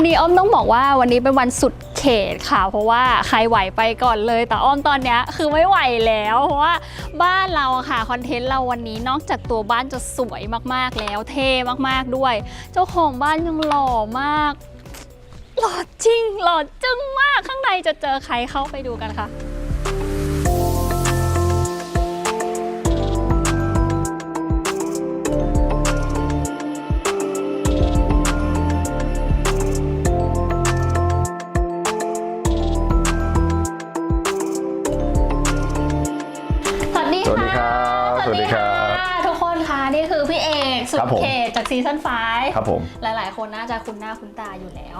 วันนี้อ้อมต้องบอกว่าวันนี้เป็นวันสุดเขตค่ะ เพราะว่าใครไหวไปก่อนเลย แต่อ้อมตอนเนี้ยคือไม่ไหวแล้ว เพราะว่าบ้านเราค่ะคอนเทนต์เราวันนี้นอกจากตัวบ้านจะสวยมากๆแล้วเท่มากๆด้วย เจ้าของบ้านยังหล่อมากหล่อจริงหล่อจึ้งมากข้างในจะเจอใครเข้าไปดูกันค่ะ สวัสดีครับทุกคนค่ะนี่คือพี่เอกสุดครับผม เขตจากซีซั่นไฟครับผม หลายๆ คนน่าจะคุ้นหน้าคุ้นตาอยู่แล้ว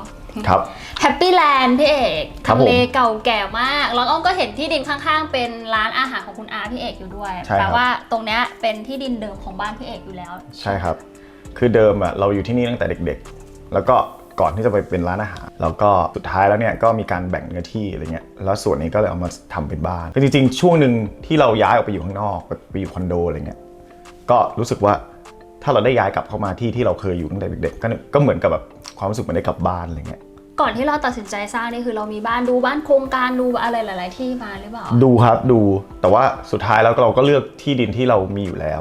ครับ แฮปปี้แลนด์พี่เอกครับทำเลผมเก่าแก่มาก แล้วอ้อมก็เห็นที่ดินข้างๆ เป็นร้านอาหารของคุณอาพี่เอกอยู่ด้วยใช่ครับ แปลว่าตรงเนี้ยเป็นที่ดินเดิมของบ้านพี่เอกอยู่แล้ว ใช่ครับ คือเดิมอะเราอยู่ที่นี่ตั้งแต่เด็กๆ แล้วก็ ก่อนที่จะไปเป็นร้านอาหาร แล้วก็สุดท้ายแล้วเนี่ยก็มีการแบ่งเนื้อที่อะไรเงี้ยแล้วส่วนนี้ก็เลยเอามาทำเป็นบ้านคือจริงๆ ช่วงหนึ่งที่เราย้ายออกไปอยู่ข้างนอกไปอยู่คอนโดอะไรเงี้ยก็รู้สึกว่าถ้าเราได้ย้ายกลับเข้ามาที่ที่เราเคยอยู่ตั้งแต่เด็กๆก็ก็เหมือนกับแบบความรู้สึกเหมือนได้กลับบ้านอะไรเงี้ยก่อนที่เราตัดสินใจสร้างนี่คือเรามีบ้านดูบ้านโครงการดูอะไรหลาย ๆ ที่มาหรือเปล่าดูครับดูแต่ว่าสุดท้ายแล้วเราก็เลือกที่ดินที่เรามีอยู่แล้ว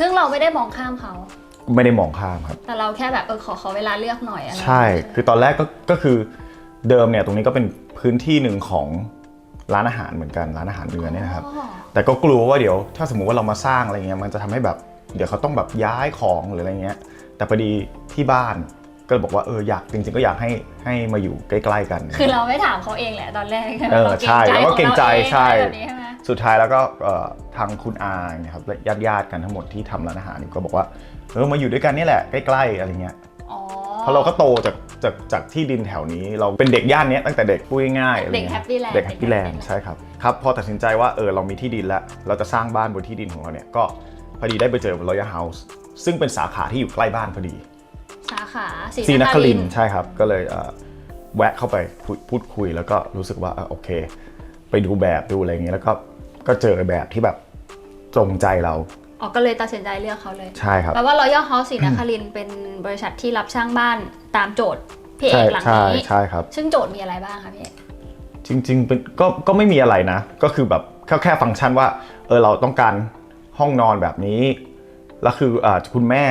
ซึ่งเราไม่ได้มองข้ามเขา ไม่ได้มองข้ามครับ แต่เราแค่แบบเออขอขอเวลาเลือกหน่อยอะไรใช่ คือตอนแรกก็ก็คือเดิมเนี่ยตรงนี้ก็เป็นพื้นที่หนึ่งของร้านอาหารเหมือนกันร้านอาหารเนื้อเนี่ยนะครับ อ๋อแต่ก็กลัวว่าเดี๋ยวถ้าสมมุติว่าเรามาสร้างอะไรเงี้ยมันจะทำให้แบบเดี๋ยวเขาต้องแบบย้ายของหรืออะไรเงี้ย แต่พอดีที่บ้านก็เลยบอกว่าเอออยากจริง ๆ ก็อยากให้ให้มาอยู่ใกล้ ๆ กัน คือเราไม่ถามเขาเองแหละตอนแรกใช่ไหมเออราใช่แล้วก็เกรงใจของราองใช่อะไรแบบนี้ใช่ไหม สุดท้ายแล้วก็เอ่อทางคุณอาเนี่ยครับและญาติๆกันทั้งหมดที่ทำร้านอาหารอยู่ก็บอกว่าเออมาอยู่ด้วยกันนี่แหละใกล้ๆอะไรเงี้ยอ๋อเพราะเราก็โตจากจากจากที่ดินแถวนี้เราเป็นเด็กย่านเนี้ยตั้งแต่เด็กพูดง่ายๆอะไรเด็กเงี้ยแฮปปี้แลนด์เด็กแฮปปี้แลนด์ใช่ครับครับพอตัดสินใจว่าเออเรามีที่ดินแล้วเราจะสร้างบ้านบนที่ดินของเราเนี่ยก็พอดีได้ไปเจอ Royal House ซึ่งเป็นสาขาที่อยู่ใกล้บ้านพอดี สาขาซีนครินททร์ใช่ครับ ก็เลยเอ่อแวะเข้าไปพูดพูดคุยแล้วก็รู้สึกว่าเออโอเค ไปดูแบบดูอะไรอย่างเงี้ยแล้วก็ ก็เจอแบบที่แบบตรงใจเรา อ๋อก็เลยตัดสินใจเลือกเขาเลย ใช่ครับแปลว่า Royal House ศรีนครินทร์เป็นบริษัทที่รับช่างบ้านตามโจทย์พี่เอใช่กหลังใช่นี้ ใช่ครับ ซึ่งโจทย์มีอะไรบ้างคะพี่เอกจริงๆเป็นก็ก็ไม่มีอะไรนะ ก็คือแบบแค่แค่ฟังก์ชันว่าเออเราต้องการห้องนอนแบบนี้ แล้วคืออ่าคุณแม่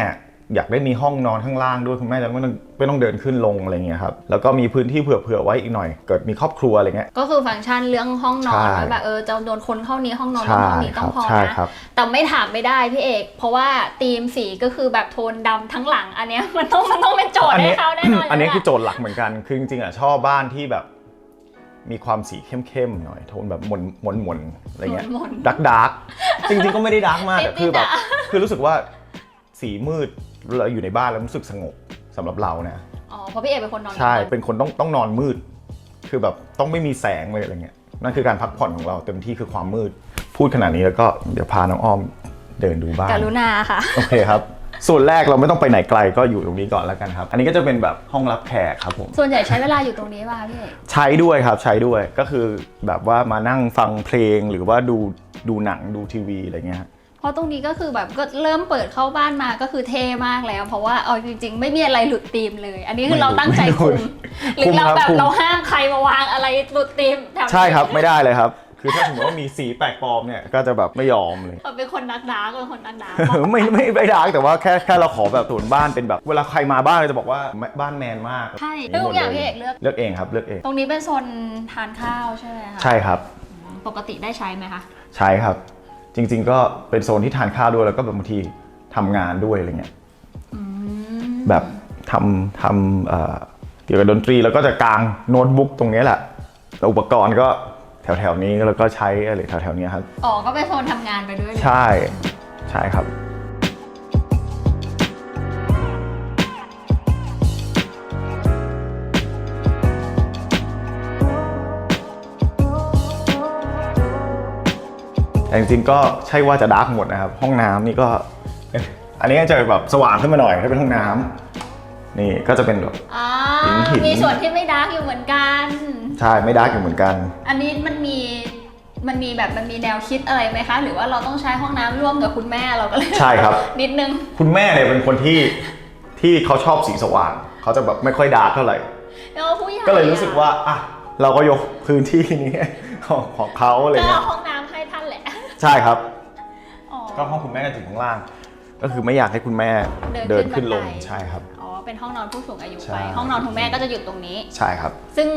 อยากได้มีห้องนอนข้างล่างด้วยคุณแม่จะไม่ต้องไม่ต้องเดินขึ้นลงอะไรเงี้ยครับแล้วก็มีพื้นที่เผื่อๆไว้อีกหน่อย เกิดมีครอบครัวอะไรเงี้ย ก็คือฟังก์ชันเรื่องห้องนอนใช่ว่าแบบเออจะโดนคนเข้านี้ห้องนอนต้องใช่ห้องนี้คต้อรังบพอใช่นะ ครับ แต่ไม่ถามไม่ได้พี่เอก เพราะว่าธีมสีก็คือแบบโทนดำทั้งหลังอันเนี้ยมันต้องมันต้องเป็นโจทย์ให้เขาแน่นอนอันนี้ยู่คือแล้วโจทย์หลักเหมือนกัน คือจริงๆอะชอบบ้านที่แบบมีความสีเข้มๆหน่อย โทนแบบหม่นหม่นหม่นอะไรเงี้ย หม่นดักดักจริงๆก็ไม่ได้ดักมากติดๆแต่คือแบบ อะ คือรู้สึกว่าสีมืด เราอยู่ในบ้านแล้วรู้สึกสงบสำหรับเราเนี่ยอ๋อเพราะพี่เอกเป็นคนนอนใช่กลางวันเป็นคนต้องต้องนอนมืด คือแบบต้องไม่มีแสงเลยอะไรเงี้ยนั่นคือการพักผ่อนของเราเต็มที่คือความมืด พูดขนาดนี้แล้วก็เดี๋ยวพาน้องอ้อมเดินดูบ้านกรุณาค่ะ โอเคครับส่วนแรกเราไม่ต้องไปไหนไกลก็อยู่ตรงนี้ก่อนแล้วกันครับ อันนี้ก็จะเป็นแบบห้องรับแขกครับผม ส่วนใหญ่ใช้เวลาอยู่ตรงนี้ป่ะพี่เอกใช้ด้วยครับใช้ด้วยก็คือแบบว่ามานั่งฟังเพลงหรือว่าดูดูหนังดูทีวีอะไรเงี้ยฮะ เพราะตรงนี้ก็คือแบบก็เริ่มเปิดเข้าบ้านมาก็คือเท่มากแล้ว เพราะว่าเอาจริง ๆ ไม่มีอะไรหลุดธีมเลย อันนี้คือเราตั้งใจคุมหรือเราแบบเราห้ามใครมาวางอะไรหลุดธีมแถวนี้ใช่ครับไม่ได้เลยครับ คือถ้าสมมติว่ามีสีแปลกปลอมเนี่ยก็จะแบบไม่ยอมเลย เราเป็นคนนักดาร์กเป็นคนนักดาร์กไม่ไม่ไม่ดาร์กแต่ว่าแค่แค่เราขอแบบส่วนบ้านเป็นแบบ เวลาใครมาบ้านเราจะบอกว่าบ้านแมนมากใช่ทุกอย่างพี่เอกเลือกเลือกเองครับเลือกเอง ตรงนี้เป็นโซนทานข้าวใช่ไหมคะใช่ครับ ปกติได้ใช้ไหมคะใช้ครับ จริง ๆ ก็เป็นโซนที่ทานข้าวด้วยแล้วก็แบบบางทีทำงานด้วยอะไรเงี้ยแบบทำทำเอ่อเกี่ยวกับดนตรีแล้วก็จะกางโน้ตบุ๊กตรงนี้แหละแล้วอุปกรณ์ก็แถวๆนี้แล้วก็ใช้อะไรแถวๆนี้ครับ อ๋อ ก็เป็นโซนทำงานไปด้วยเลย ใช่ใช่ครับ แต่จริงๆก็ใช่ว่าจะดาร์กหมดนะครับ ห้องน้ำนี่ก็เอ๊ะอันนี้ก็จะแบบสว่างขึ้นมาหน่อยถ้าเป็นห้องน้ำนี่ก็จะเป็นแบบอ่าหินหินมีส่วนที่ไม่ดาร์กอยู่เหมือนกัน ใช่ไม่ดาร์กอยู่เหมือนกัน อันนี้มันมีมันมีแบบมันมีแนวคิดอะไรไหมคะ หรือว่าเราต้องใช้ห้องน้ำร่วมกับคุณแม่เราก็เลยใช่ครับ นิดนึงคุณแม่เนี่ยเป็นคนที่ที่เขาชอบสีสว่างเขาจะแบบไม่ค่อยดาร์กเท่าไหร่แล้วผู้ใหญ่ก็เลยรู้สึกว่าอะเราก็ยกพื้นที่นี้ของของเขาอะไรก็เงี้เอายห้องน้ำ ให้ท่านแหละใช่ครับ อ๋อ ก็ห้องคุณแม่ก็อยู่ข้างล่าง ก็คือไม่อยากให้คุณแม่เดิเดินนขึ้ขึ้นนบัลนงได ใช่ครับ อ๋อ เป็นห้องนอนผู้สูงอายุใช่ ไป ห้องนอนคุณแม่ก็จะอยู่ตรงนี้ ใช่ครับ ซึ่ง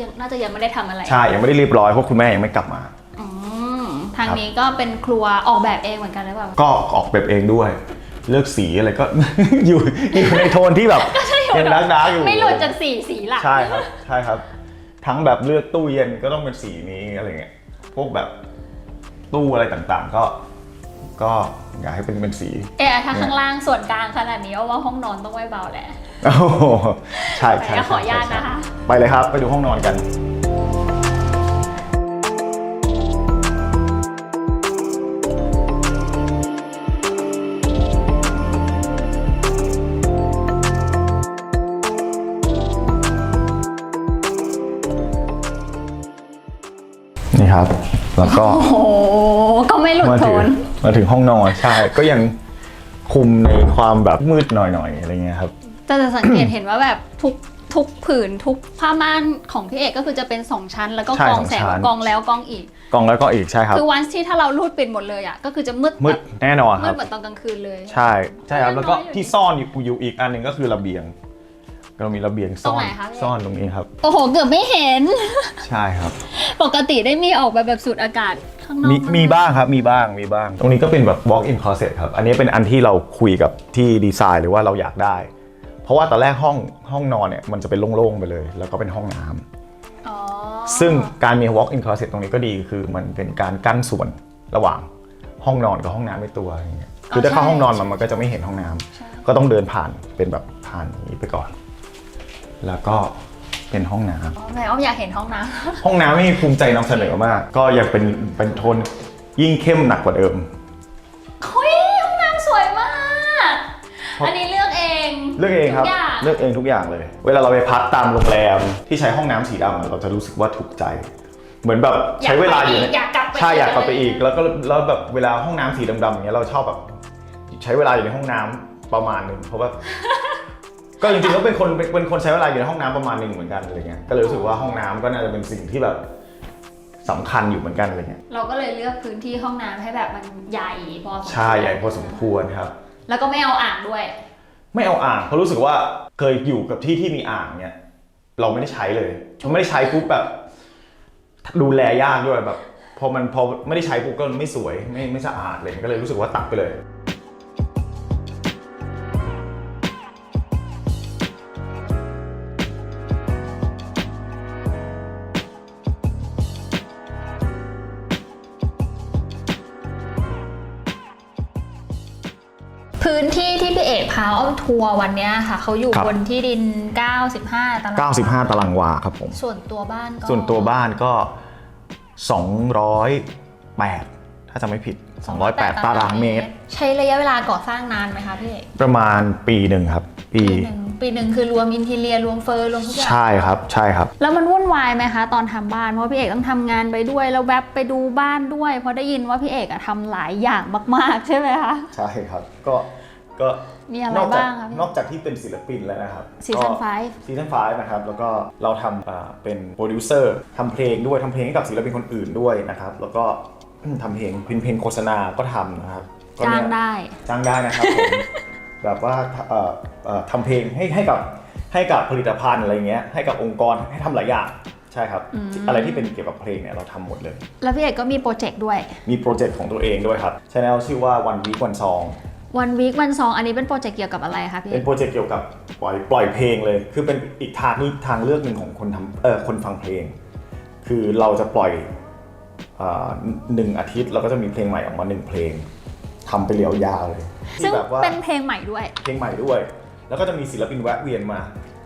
ยังน่าจะยังไม่ได้ทำอะไร ใช่ ยังไม่ได้เรียบร้อยเพราะคุณแม่ยังไม่กลับมา อืมทางนี้ก็เป็นครัวออกแบบเองเหมือนกันหรือเปล่า ก็ออกแบบเองด้วย เลือกสีอะไรก็ อยู่อยู่ในโทนที่แบบยังดาร์กดาร์กอยู่ ไม่หลุดจากสีสีหลัก ใช่ครับ ใช่ครับ ทั้งแบบเลือกตู้เย็นก็ต้องเป็นสีนี้อะไรเงี้ย พวกแบบ ตู้อะไรต่างๆ ก็ ก็อยากให้เป็นเป็นสี เอะถ้าข้างล่างส่วนกลางขนาดนี้เอาว่าห้องนอนต้องไม่เบาแหละ โอ้โหใช่ใช่ไปก็ขออนุญาตใช่นะคะ ไปเลยครับ ไปดูห้องนอนกันนี่ แล้วก็โอ้โหก็ไม่หลุดมาโทถึงน มาถึงห้องนอนใช่ก็ยังคุมในความแบบมืดหน่อยๆอะไรเงี้ยครับ จะจะสังเกต เห็นว่าแบบทุกทุกผืนทุกผ้าม่านของพี่เอกก็คือจะเป็นสองชั้น แล้วก็ใช่กองสองแสงชั้น กองแล้วกองอีกกล้องแล้วก็อีกใช่ครับ คือวันที่ถ้าเรารูดปิดหมดเลยอะก็คือจะมืดมืดแบบแน่นอนคมืรัดบเหมือนตอนกลางคืนเลย ใช่ ใช่ครับ แล้วก็น้อยอยู่ที่ซ่อนอยู่อยู่อีกอันหนึ่งก็คือระเบียง เรามีระเบียงซ่อนตรงไหนคะพี่ ซ่อนตรงนี้ครับ โอ้โห เกือบไม่เห็น ใช่ครับ ปกติได้มีออกแบบแบบสูดอากาศข้างนอกมีบ้างมีบ้างครับมีบ้างมีบ้าง ตรงนี้ก็เป็นแบบ walk in closet ครับ อันนี้เป็นอันที่เราคุยกับที่ดีไซน์หรือว่าเราอยากได้ เพราะว่าตอนแรกห้องห้องนอนเนี่ยมันจะเป็นโล่งๆไปเลย แล้วก็เป็นห้องน้ำอ๋อซึ่งการมี walk in closet ตรงนี้ก็ดีคือมันเป็นการกั้นส่วนระหว่างห้องนอนกับห้องน้ำในตัวอย่างเงี้ยคือถ้าเข้าห้องนอนมันมันก็จะไม่เห็นห้องน้ำก็ต้องเดินผ่านเป็นแบบผ่านอย่างนี้ไปก่อน แล้วก็เป็นห้องน้ำอ๋อแม่อ้อมอยากเห็นห้องน้ห้องน้ำนี่ภูมิใจนำเสนอมาก ก็ยังเป็นเป็นโทนยิ่งเข้มหนักกว่าเดิมำเฮ้ยห้องน้ำสวยมากอันนี้เลือกเองเลือกเองครับ ทุกอย่างเลือกเองทุกอย่างเลย เวลาเราไปพักตามโรงแรมที่ใช้ห้องน้ำสีดำอะเราจะรู้สึกว่าถูกใจ เหมือนแบบใช้เวลาอยู่ในอยากกลับไปใช่อยากกลับไปอีก แล้วก็แล้วแบบเวลาห้องน้ำสีดำๆอย่างเงี้ยเราชอบแบบ ใช้เวลาอยู่ในห้องน้ำประมาณหนึ่งเพราะว่า ก็จริงๆก็เป็นคนเป็นเป็นคนใช้เวลาอยู่ในห้องน้ำประมาณหนึ่งเหมือนกันอะไรเงี้ยก็เลยรู้สึกว่าห้องน้ำก็น่าจะเป็นสิ่งที่แบบสำคัญอยู่เหมือนกันอะไรเงี้ยเราก็เลยเลือกพื้นที่ห้องน้ำให้แบบมันใหญ่พอสมควรใช่ใหญ่พอสมควรครับ แล้วก็ไม่เอาอ่างด้วย ไม่เอาอ่างเพราะรู้สึกว่าเคยอยู่กับที่ที่มีอ่างเนี่ยเราไม่ได้ใช้เลยพอไม่ได้ใช้ปุ๊บแบบ ดูแลยากด้วยแบบ พอมันพอไม่ได้ใช้ปุ๊บก็ไม่สวยไม่ไม่สะอาดเลยก็เลยรู้สึกว่าตัดไปเลย ทัวร์วันนี้ค่ะเขาอยู่ครับ บนที่ดิน 95 ตาราง95 ตารางวาครับผม ส่วนตัวบ้านก็ส่วนตัวบ้านก็ 208 ถ้าจะไม่ผิด 208 ตารางเมตร ใช้ระยะเวลาก่อสร้างนานไหมคะพี่เอกประมาณปีหนึ่งครับ ปีปีหนึ่งปีหนึ่งคือรวมอินทีเรียรวมเฟอร์รวมทุกอย่าง ใช่ครับใช่ครับ แล้วมันวุ่นวายไหมคะ ตอนทำบ้าน เพราะว่าพี่เอกต้องทำงานไปด้วย แล้วแวบไปดูบ้านด้วย เพราะได้ยินว่าพี่เอกอะทำหลายอย่างมาก ๆ ใช่ไหมคะ ใช่ครับ ก็ก็ มีอะไรนอกจากบ้างคะพี่นอกจากที่เป็นศิลปินแล้วนะครับ Season ก็ five ซีซั่น5นะครับแล้วก็เราทำอ่าเป็นโปรดิวเซอร์ทำเพลงด้วยทำเพลงให้กับศิลปินคนอื่นด้วยนะครับแล้วก็ทำเพลงเป็นเพลงโฆษณาก็ทำนะครับก็จ้าเนี่งยได้จ้างได้นะครับผมแบบว่าเอ่อเอ่อทำเพลงให้ให้กับให้กับผลิตภัณฑ์อะไรเงี้ยให้กับองค์กรให้ทำหลายอย่างใช่ครับอืมอะไรที่เป็นเกี่ยวกับเพลงเนี่ยเราทำหมดเลย แล้วพี่เอกก็มีโปรเจกต์ด้วย มีโปรเจกต์ของตัวเองด้วยครับช anel ชื่อว่า one week one song วันวีควันซองอันนี้เป็นโปรเจกต์เกี่ยวกับอะไรคะพี่เอเป็นกโปรเจกต์เกี่ยวกับปล่อยปล่อยเพลงเลย คือเป็นอีกทางนี้ทางเลือกหนึ่งของคนทำเออคนฟังเพลง คือเราจะปล่อยอ่าหนึ่งอาทิตย์เราก็จะมีเพลงใหม่ออกมาหนึ่งเพลงทำไปเรียวยาวเลยซึ่งที่แบบว่าเป็นเพลงใหม่ด้วย เพลงใหม่ด้วย แล้วก็จะมีศิลปินแวะเวียนมา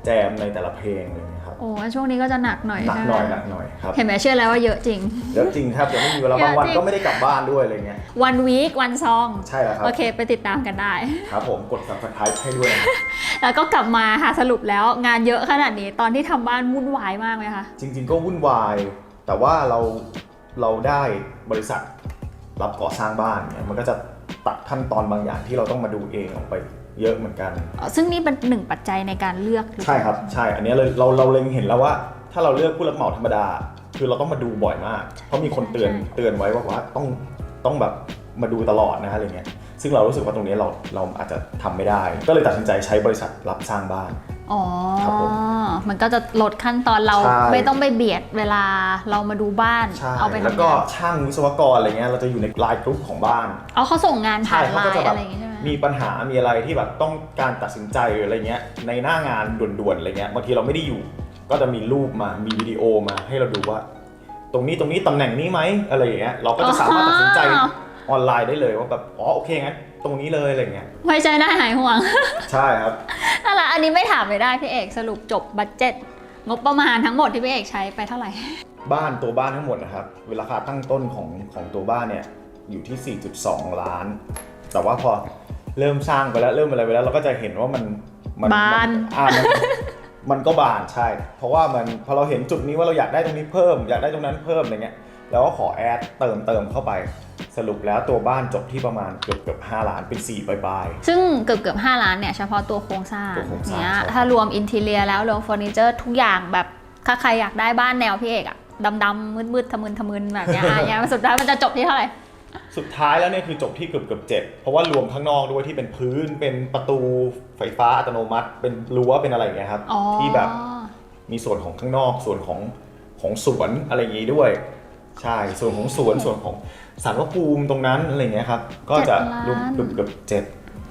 แจมในแต่ละเพลงอะไรอย่างเงี้ยครับโอ้ช่วงนี้ก็จะหนักหน่อยหนักใช่หน่อยไหหมนักหน่อยครับเห็นไหมเชื่อแล้วว่าเยอะจริงเดี๋ยวจริงครับเดี๋ยวไม่มีเวลาบางวันเยอะจริงก็ไม่ได้กลับบ้านด้วยอะไรเงี้ยวันวีควันซองใช่แล้วครับโอเค ไปติดตามกันได้ ครับผมกด subscribe ให้ด้วยนะแล้วก็กลับมาค่ะสรุปแล้วงานเยอะขนาดนี้ตอนที่ทำบ้านวุ่นวายมากไหมคะจริง ๆ ก็วุ่นวาย แต่ว่าเราเราได้บริษัทรับก่อสร้างบ้านเนี่ยมันก็จะ ตัดขั้นตอนบางอย่างที่เราต้องมาดูเองออกไปเยอะเหมือนกันอ๋อซึ่งนี่เป็นหนึ่งปัจจัยในการเลือกหอเปล่าใช่ครับใช่ อันเนี้ยเลยเราเราเล็งเห็นแล้วว่า ถ้าเราเลือกผู้รับเหมาธรรมดา คือเราต้องมาดูบ่อยมาก เพราะมีคนเตือนใช่เตือนไว้ว่าว่าต้องต้องแบบมาดูตลอดนะฮะอะไรเงี้ยซึ่งเรารู้สึกว่าตรงนี้เราเราอาจจะทำไม่ได้ ก็เลยตัดสินใจใช้บริษัทรับสร้างบ้าน อ๋อ ครับผมมันก็จะลดขั้นตอนเราใช่ ไม่ต้องไปเบียดเวลาเรามาดูบ้านใช่เอาไปแล้วทำก็งานช่างวิศวกรอะไรเงี้ยเราจะอยู่ในไลน์กลุ่มของบ้าน เอาเขาส่งงานผ่านเขาไลก็จะน์แบอะบไรอย่างงี้ใช่ไหม มีปัญหา มีอะไรที่แบบต้องการตัดสินใจหรืออะไรเงี้ย ในหน้างานด่วนๆ อะไรเงี้ย บางทีเราไม่ได้อยู่ ก็จะมีรูปมา มีวิดีโอมาให้เราดูว่า ตรงนี้ตรงนี้ตำแหน่งนี้ไหมอะไรอย่างเงี้ย เราก็จะสามารถตัดสินใจอ๋อ ออนไลน์ได้เลยว่าแบบ อ๋อโอเคงั้นตรงนี้เลยอะไรเงี้ยไม่ใช่ได้หายห่วง ใช่ครับนั่นแหละ อันนี้ไม่ถามไม่ได้พี่เอกสรุปจบบัตเจ็ตงบประมาณทั้งหมดที่พี่เอกใช้ไปเท่าไหร่ บ้านตัวบ้านทั้งหมดนะครับเวลาคาตั้งต้นของของตัวบ้านเนี่ยอยู่ที่ 4.2 ล้าน แต่ว่าพอเริ่มสร้างไปแล้วเริ่มอะไรไปแล้วเราก็จะเห็นว่ามันมับานอ่ามันมันก็บานใช่ เพราะว่ามันพอเราเห็นจุดนี้ว่าเราอยากได้ตรงนี้เพิ่ม อยากได้ตรงนั้นเพิ่มอะไรเงี้ย เราก็ขอแอดเติมเติมเข้าไป สรุปแล้วตัวบ้านจบที่ประมาณเกือบเกือบ5ล้านเป็น4ปลาย ซึ่งเกือบเกือบ5ล้านเนี่ยเฉพาะตัวโครงสร้างตัวโครงสร้างเนี้ยใช่ ถ้ารวมอินทีเลียแล้วรวมเฟอร์นิเจอร์ทุกอย่างแบบถ้าใครอยากได้บ้านแนวพี่เอกอะดำๆมืดๆทะมึนทะมึนแบบเนี้ยอะเนี่ยสุดท้ายมันจะจบที่เท่าไหร่ ๆ สุดท้ายแล้วเนี่ยคือจบที่เกือบเกือบเจ็ดเพราะว่ารวมข้างนอกด้วยที่เป็นพื้นเป็นประตูไฟฟ้าอัตโนมัติ เป็นรั้วเป็นอะไรอย่างเงี้ยครับ อ๋อ ที่แบบมีส่วนของข้างนอกส่วนของของสวนอะไรอย่างนี้ด้วย ใช่ส่วนของสวนส่วนของสารพระภูมิตรงนั้นอะไรอย่างเงี้ยครับก็จะรวมเกือบเกือบเจ็ด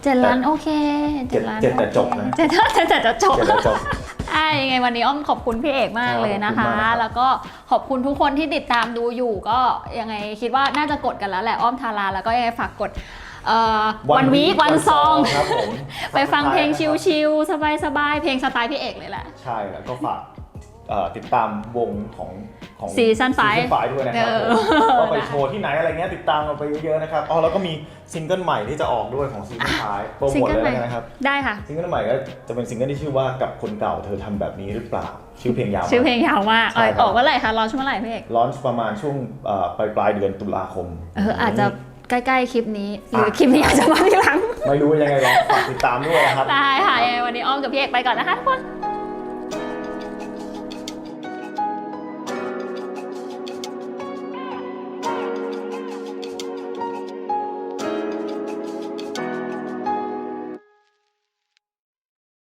เจ็ดล้านโอเคเจ็ดล้านเจ็ดแต่จบนะ เจ็ดเจ็ดแต่จะจบ เจ็ดแล้วจบ อะยังไงวันนี้อ้อมขอบคุณพี่เอกมากครับเลยนะขอบคะคุณมากครับ แล้วก็ขอบคุณทุกคนที่ติดตามดูอยู่ ก็ยังไงคิดว่าน่าจะกดกันแล้วแหละอ้อมทาราแล้วก็ยังไงฝากกดเอ่อวันวีควันซอง ครับผมไปฟังเพลงนะครับชิลๆสบายๆ เพลงสไตล์พี่เอกเลยแหละใช่แล้วก็ฝากเอ่อ ติดตามวงของของ Season five ไฟด้วยนะครับเออผมว่าไปโชว์ที่ไหนอะไรเงี้ยติดตามเราไปเยอะๆนะครับอ๋อแล้วก็มีซิงเกิลใหม่ที่จะออกด้วยของซีซั่นท้ายโปรโมทเลยแล้วกันนะครับได้ค่ะซิงเกิลใหม่ก็จะเป็นซิงเกิลที่ชื่อว่ากับคนเก่าเธอทำแบบนี้หรือเปล่า ชื่อเพลงยาวมากชื่อเพลงยาวมากใช่เออครับออกเมื่อไหร่คะรอนช่วงเมื่อไหร่พี่เอกลอนช์ประมาณช่วงเอ่อปลายปลายเดือนตุลาคมเอออาจจะใกล้ๆคลิปนี้หรือคลิปนี้อาจจะมาทีหลังไม่รู้ยังไงลองฝากติดตามด้วยนะครับได้ค่ะยังไงวันนี้อ้อมกับพี่เอกไปก่อนนะคะทุกคน